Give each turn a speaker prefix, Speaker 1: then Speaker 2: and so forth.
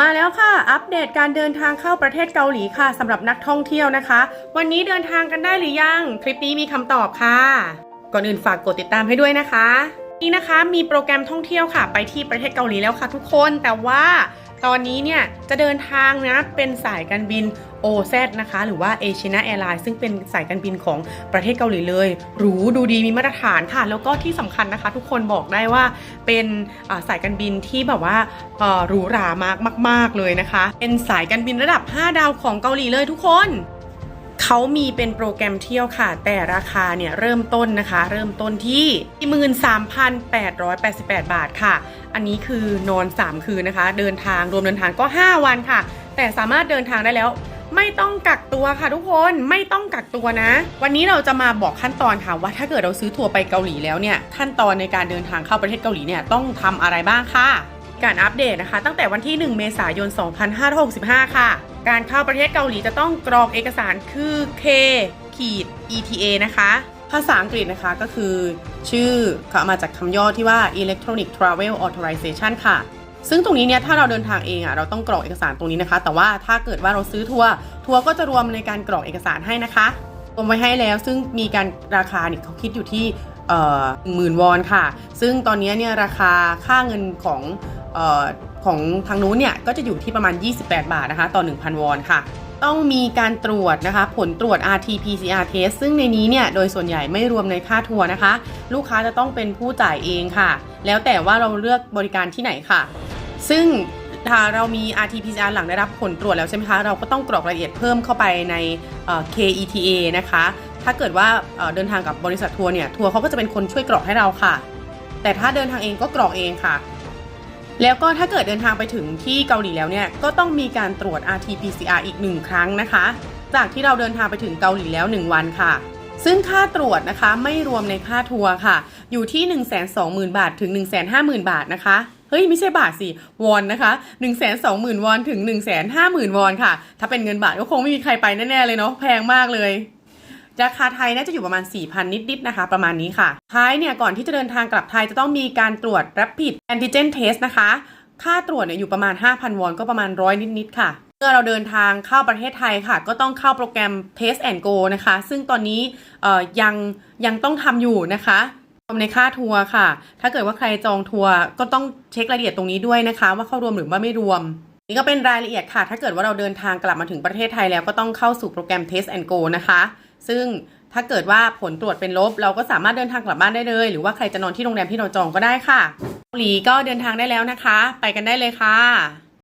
Speaker 1: มาแล้วค่ะ อัปเดตการเดินทางเข้าประเทศเกาหลีค่ะสำหรับนักท่องเที่ยวนะคะ วันนี้เดินทางกันได้หรือยัง คลิปนี้มีคำตอบค่ะ ก่อนอื่นฝากกดติดตามให้ด้วยนะคะ นี่นะคะมีโปรแกรมท่องเที่ยวค่ะ ไปที่ประเทศเกาหลีแล้วค่ะทุกคน แต่ว่า ตอนนี้เนี่ยจะเดินทางนะเป็นสายการบิน OZ นะคะ หรือว่าเอชินาแอร์ไลน์ซึ่งเป็นสายการบินของประเทศเกาหลีเลย หรูดูดีมีมาตรฐานค่ะ แล้วก็ที่สำคัญนะคะ ทุกคนบอกได้ว่าเป็นสายการบินที่แบบว่าหรูหรามากมาก ๆ เลยนะคะ เป็นสายการบินระดับ 5 ดาวของเกาหลีเลยทุกคน เขามีเป็นโปรแกรมเที่ยวค่ะ แต่ราคาเนี่ยเริ่มต้นนะคะ เริ่มต้นที่ 13,888 บาทค่ะ อันนี้คือนอน 3 คืนนะคะ เดินทางรวมเดินทางก็ 5 วันค่ะ แต่สามารถเดินทางได้แล้วไม่ต้องกักตัวค่ะทุกคนไม่ต้องกักตัวนะ วันนี้เราจะมาบอกขั้นตอนค่ะว่าถ้าเกิดเราซื้อทัวร์ไปเกาหลีแล้วเนี่ยขั้นตอนในการเดินทางเข้าประเทศเกาหลีเนี่ยต้องทำอะไรบ้างค่ะ การอัปเดตนะคะ ตั้งแต่วันที่ 1 เมษายน 2565 ค่ะ การเข้าประเทศเกาหลีจะต้องกรอกเอกสารคือ K ขีด ETA นะคะ ภาษาอังกฤษนะคะก็คือ ชื่อเขามาจากคำย่อที่ว่า Electronic Travel Authorization ค่ะ ซึ่งตรงนี้เนี่ยถ้าเราเดินทางเองอะเราต้องกรอกเอกสารตรงนี้นะคะ แต่ว่าถ้าเกิดว่าเราซื้อทัวร์ทัวร์ก็จะรวมในการกรอกเอกสารให้นะคะรวมไว้ให้แล้วซึ่งมีการราคาเนี่ยเขาคิดอยู่ที่เอ่อหมื่นวอนค่ะ ซึ่งตอนนี้เนี่ยราคาค่าเงินของเอ่อ ของทางนู้นเนี่ยก็จะอยู่ที่ประมาณ 28 บาทนะคะ ต่อ 1,000 วอนค่ะ ต้องมีการตรวจนะคะ ผลตรวจ RT-PCR test ซึ่งในนี้เนี่ยโดยส่วนใหญ่ไม่รวมในค่าทัวร์นะคะ ลูกค้าจะต้องเป็นผู้จ่ายเองค่ะ แล้วแต่ว่าเราเลือกบริการที่ไหนค่ะ ซึ่งถ้าเรามี RT-PCR หลังได้รับผลตรวจแล้วใช่ไหมคะ เราก็ต้องกรอกรายละเอียดเพิ่มเข้าไปใน KETA นะคะ ถ้าเกิดว่าเดินทางกับบริษัททัวร์เนี่ย ทัวร์เขาก็จะเป็นคนช่วยกรอกให้เราค่ะ แต่ถ้าเดินทางเองก็กรอกเองค่ะ แล้วก็ถ้าเกิดเดินทางไปถึงที่เกาหลีแล้วเนี่ย ก็ต้องมีการตรวจ RT-PCR อีกหนึ่งครั้งนะคะ จากที่เราเดินทางไปถึงเกาหลีแล้ว 1 วันค่ะ ซึ่งค่าตรวจนะคะไม่รวมในค่าทัวร์ค่ะ อยู่ที่ 120,000 บาทถึง 150,000 บาทนะคะเฮ้ย ไม่ใช่บาทสิ วอนนะคะ120,000 วอนถึง 150,000 วอนค่ะ ถ้าเป็นเงินบาทก็คงไม่มีใครไปแน่ ๆ เลยเนาะแพงมากเลย ราคาไทยน่าจะอยู่ประมาณ 4,000 นิดๆนะคะ ประมาณนี้ค่ะ ท้ายเนี่ยก่อนที่จะเดินทางกลับไทยจะต้องมีการตรวจ Rapid Antigen Test นะคะ ค่าตรวจเนี่ยอยู่ประมาณ 5,000 วอนก็ประมาณร้อยนิดๆค่ะเมื่อเราเดินทางเข้าประเทศไทยค่ะ ก็ต้องเข้าโปรแกรม Test and Go นะคะ ซึ่งตอนนี้ยังยังต้องทำอยู่นะคะรวมในค่าทัวร์ค่ะ ถ้าเกิดว่าใครจองทัวร์ก็ต้องเช็ครายละเอียดตรงนี้ด้วยนะคะ ว่าเข้ารวมหรือว่าไม่รวม นี่ก็เป็นรายละเอียดค่ะ ถ้าเกิดว่าเราเดินทางกลับมาถึงประเทศไทยแล้วก็ต้องเข้าสู่โปรแกรม Test and Go นะคะ ซึ่งถ้าเกิดว่าผลตรวจเป็นลบ เราก็สามารถเดินทางกลับบ้านได้เลย หรือว่าใครจะนอนที่โรงแรมที่เราจองก็ได้ค่ะเกาหลีก็เดินทางได้แล้วนะคะ ไปกันได้เลยค่ะ